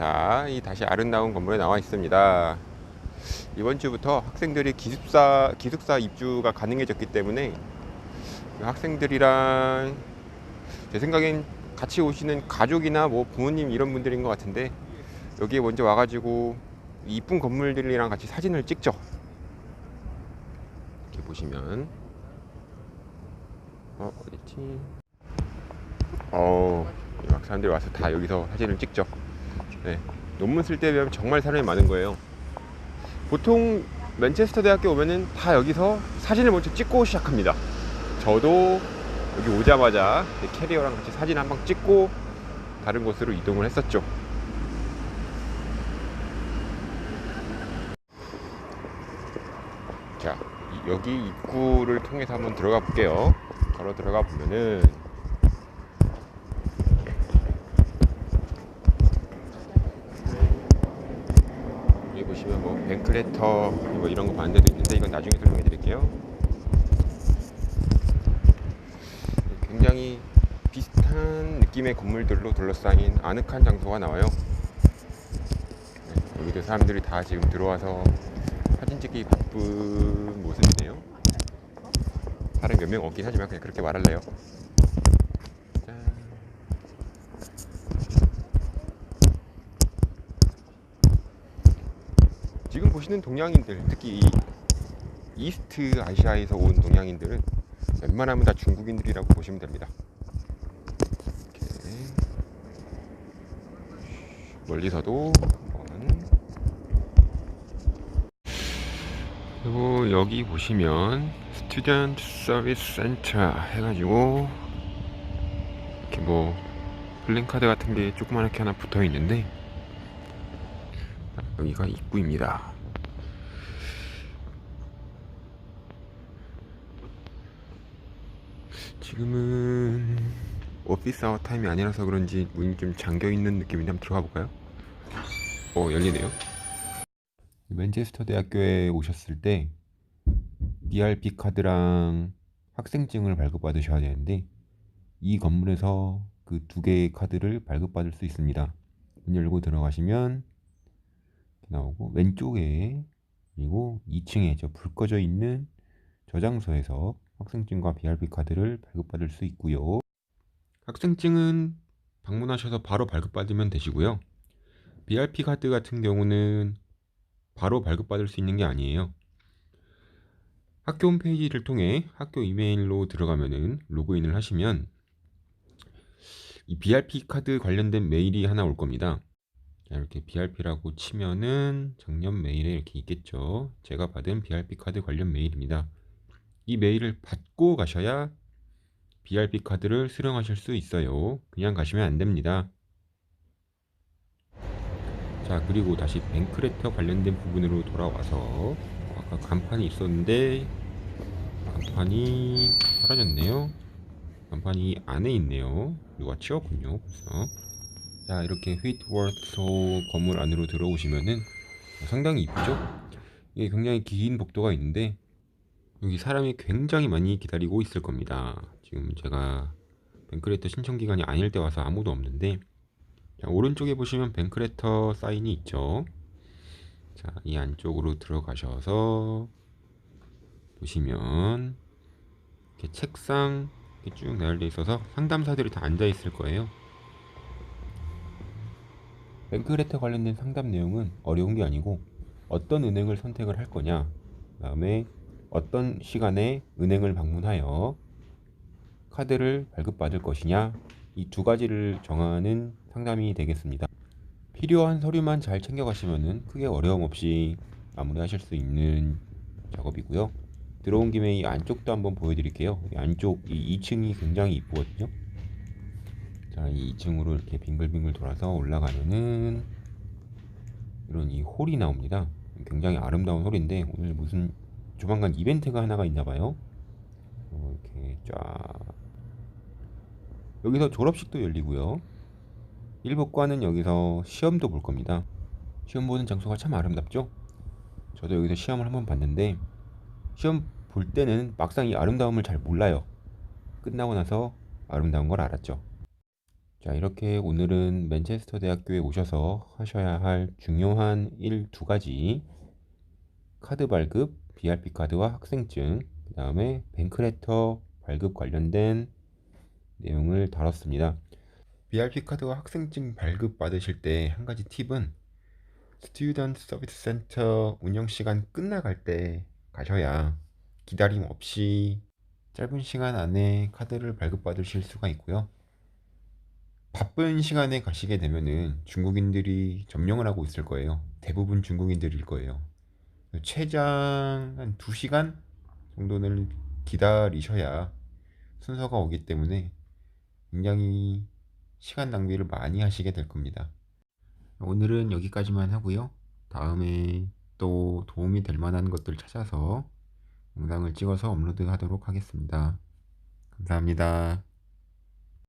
자, 이 다시 아름다운 건물에 나와 있습니다. 이번 주부터 학생들이 기숙사 기숙사 입주가 가능해졌기 때문에 그 학생들이랑 제 생각엔 같이 오시는 가족이나 뭐 부모님 이런 분들인 것 같은데 여기에 먼저 와가지고 이 이쁜 건물들이랑 같이 사진을 찍죠. 이렇게 보시면 어 어딨지? 어, 막 사람들이 와서 다 여기서 사진을 찍죠. 네, 논문 쓸때 비하면 정말 사람이 많은 거예요. 보통 맨체스터 대학교 오면은 다 여기서 사진을 먼저 찍고 시작합니다. 저도 여기 오자마자 내 캐리어랑 같이 사진 한 방 찍고 다른 곳으로 이동을 했었죠. 자, 이- 여기 입구를 통해서 한번 들어가 볼게요. 걸어 들어가 보면은 보시면 뭐 뱅크레터 뭐 이런 거 데도 있는데 이건 나중에 설명해 드릴게요. 굉장히 비슷한 느낌의 건물들로 둘러싸인 아늑한 장소가 나와요. 네, 여기도 사람들이 다 지금 들어와서 사진 찍기 바쁜 모습이네요. 사람 몇 명 없긴 하지만 그냥 그렇게 말할래요. 지금 보시는 동양인들, 특히 이 이스트 아시아에서 온 동양인들은 웬만하면 다 중국인들이라고 보시면 됩니다. 멀리서도 한번 그리고 여기 보시면 스튜던트 서비스 센터 해가지고 이렇게 뭐 플랜카드 같은 게 조그맣게 하나 붙어 있는데 여기가 입구입니다. 지금은 오피스 아워 타임이 아니라서 그런지 문이 좀 잠겨 있는 느낌인데 한번 들어가 볼까요? 어 열리네요. 맨체스터 대학교에 오셨을 때 BRP 카드랑 학생증을 발급받으셔야 되는데 이 건물에서 그 두 개의 카드를 발급받을 수 있습니다. 문 열고 들어가시면 나오고 왼쪽에 그리고 2층에 저 불 꺼져 있는 저장소에서 학생증과 BRP 카드를 발급받을 수 있고요. 학생증은 방문하셔서 바로 발급받으면 되시고요. BRP 카드 같은 경우는 바로 발급받을 수 있는 게 아니에요. 학교 홈페이지를 통해 학교 이메일로 들어가면은 로그인을 하시면 이 BRP 카드 관련된 메일이 하나 올 겁니다. 자, 이렇게 BRP라고 치면은 작년 메일에 이렇게 있겠죠. 제가 받은 BRP 카드 관련 메일입니다. 이 메일을 받고 가셔야 BRP 카드를 수령하실 수 있어요. 그냥 가시면 안 됩니다. 자, 그리고 다시 뱅크레터 관련된 부분으로 돌아와서 아까 간판이 있었는데 간판이 사라졌네요. 간판이 안에 있네요. 누가 치웠군요. 벌써. 자, 이렇게 휘트워스 건물 안으로 들어오시면은 상당히 이쁘죠? 이게 굉장히 긴 복도가 있는데 여기 사람이 굉장히 많이 기다리고 있을 겁니다. 지금 제가 뱅크레터 신청 기간이 아닐 때 와서 아무도 없는데 자, 오른쪽에 보시면 뱅크레터 사인이 있죠. 자, 이 안쪽으로 들어가셔서 보시면 이렇게 책상 이렇게 쭉 나열돼 있어서 상담사들이 다 앉아 있을 거예요. 뱅크레터 관련된 상담 내용은 어려운 게 아니고 어떤 은행을 선택을 할 거냐, 그다음에 어떤 시간에 은행을 방문하여 카드를 발급받을 것이냐 이 두 가지를 정하는 상담이 되겠습니다. 필요한 서류만 잘 챙겨가시면은 크게 어려움 없이 마무리하실 수 있는 작업이고요. 들어온 김에 이 안쪽도 한번 보여드릴게요. 이 안쪽 이 2층이 굉장히 이쁘거든요. 자, 이 2층으로 이렇게 빙글빙글 돌아서 올라가면은 이런 이 홀이 나옵니다. 굉장히 아름다운 홀인데 오늘 무슨 조만간 이벤트가 하나가 있나 봐요. 어, 이렇게 쫙 여기서 졸업식도 열리고요. 일복과는 여기서 시험도 볼 겁니다. 시험 보는 장소가 참 아름답죠? 저도 여기서 시험을 한번 봤는데 시험 볼 때는 막상 이 아름다움을 잘 몰라요. 끝나고 나서 아름다운 걸 알았죠. 자, 이렇게 오늘은 맨체스터 대학교에 오셔서 하셔야 할 중요한 일두 가지 카드 발급, BRP 카드와 학생증, 그 다음에 뱅크레터 발급 관련된 내용을 다뤘습니다. BRP 카드와 학생증 발급 받으실 때 한 가지 팁은 스튜던트 서비스 센터 운영 시간 끝나갈 때 가셔야 기다림 없이 짧은 시간 안에 카드를 발급받으실 수가 있고요. 바쁜 시간에 가시게 되면은 중국인들이 점령을 하고 있을 거예요. 대부분 중국인들일 거예요. 최장 한 2시간 정도는 기다리셔야 순서가 오기 때문에 굉장히 시간 낭비를 많이 하시게 될 겁니다. 오늘은 여기까지만 하고요. 다음에 또 도움이 될 만한 것들 찾아서 영상을 찍어서 업로드 하도록 하겠습니다. 감사합니다.